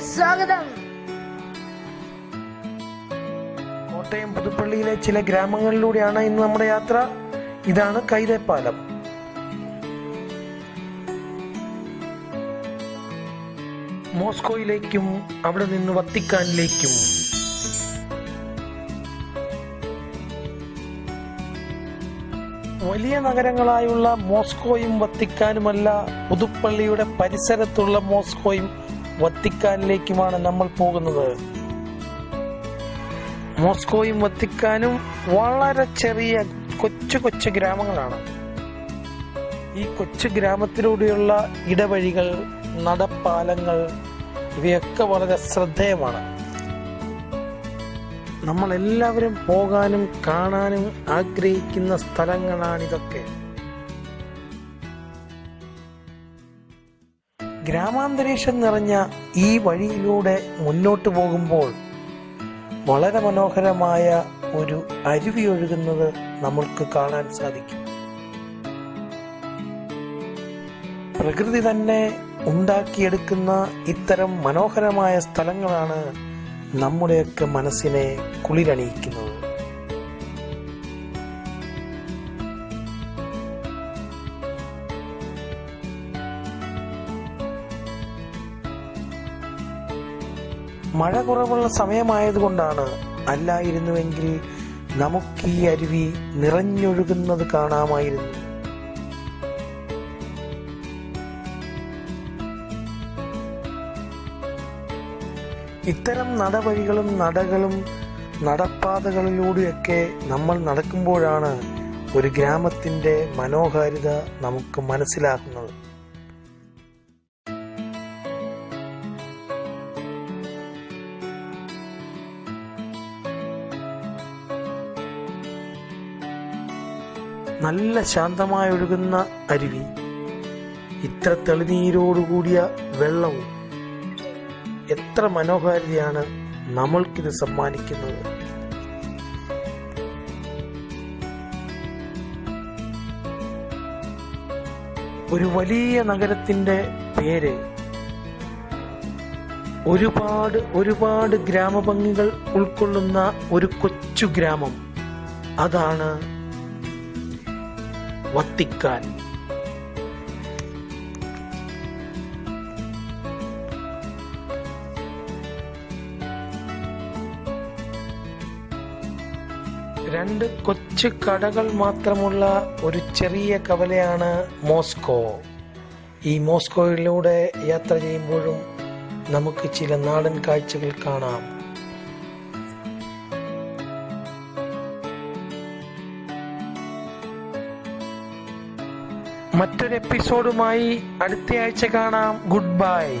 സ്വാഗതം. കോട്ടയം പുതുപ്പള്ളിയിലെ ചില ഗ്രാമങ്ങളിലൂടെയാണ് ഇന്ന് നമ്മുടെ യാത്ര. ഇതാണ് കൈതപ്പാലം. മോസ്കോയിലേക്കും അവിടെ നിന്ന് വത്തിക്കാനിലേക്കും. വലിയ നഗരങ്ങളായുള്ള മോസ്കോയും വത്തിക്കാനുമല്ല പുതുപ്പള്ളിയുടെ പരിസരത്തുള്ള മോസ്കോയും വത്തിക്കാനിലേക്കുമാണ് നമ്മൾ പോകുന്നത്. മോസ്കോയും വത്തിക്കാനും വളരെ ചെറിയ കൊച്ചു കൊച്ചു ഗ്രാമങ്ങളാണ്. ഈ കൊച്ചു ഗ്രാമത്തിലൂടെയുള്ള ഇടവഴികൾ നടപ്പാലങ്ങൾ ഇവയൊക്കെ വളരെ ശ്രദ്ധേയമാണ്. നമ്മൾ എല്ലാവരും പോകാനും കാണാനും ആഗ്രഹിക്കുന്ന സ്ഥലങ്ങളാണിതൊക്കെ. ഗ്രാമാന്തരീക്ഷം നിറഞ്ഞ ഈ വഴിയിലൂടെ മുന്നോട്ട് പോകുമ്പോൾ വളരെ മനോഹരമായ ഒരു അരുവി ഒഴുകുന്നത് നമ്മൾക്ക് കാണാൻ സാധിക്കും. പ്രകൃതി തന്നെ ഉണ്ടാക്കിയെടുക്കുന്ന ഇത്തരം മനോഹരമായ സ്ഥലങ്ങളാണ് നമ്മുടെയൊക്കെ മനസ്സിനെ കുളിരണിയിക്കുന്നത് മഴ കുറവുള്ള സമയമായതുകൊണ്ടാണ് അല്ലായിരുന്നുവെങ്കിൽ നമുക്ക് ഈ അരുവി നിറഞ്ഞൊഴുകുന്നത് കാണാമായിരുന്നു. ഇത്തരം നടവഴികളും നടകളും നടപ്പാതകളിലൂടെയൊക്കെ നമ്മൾ നടക്കുമ്പോഴാണ് ഒരു ഗ്രാമത്തിന്റെ മനോഹാരിത നമുക്ക് മനസ്സിലാക്കുന്നത് നല്ല ശാന്തമായി ഒഴുകുന്ന അരുവി ഇത്ര തെളിനീരോടുകൂടിയ വെള്ളവും എത്ര മനോഹാരിതയാണ് നമ്മൾക്കിത് സമ്മാനിക്കുന്നത്? ഒരു വലിയ നഗരത്തിന്റെ പേര് ഒരുപാട് ഒരുപാട് ഗ്രാമഭംഗികൾ ഉൾക്കൊള്ളുന്ന ഒരു കൊച്ചു ഗ്രാമം അതാണ് വത്തിക്കാൻ. രണ്ട് കൊച്ചു കടകൾ മാത്രമുള്ള ഒരു ചെറിയ കവലയാണ് മോസ്കോ. ഈ മോസ്കോയിലൂടെ യാത്ര ചെയ്യുമ്പോഴും നമുക്ക് ചില നാടൻ കാഴ്ചകൾ കാണാം. മറ്റൊരു എപ്പിസോഡുമായി അടുത്തയാഴ്ച കാണാം. Good bye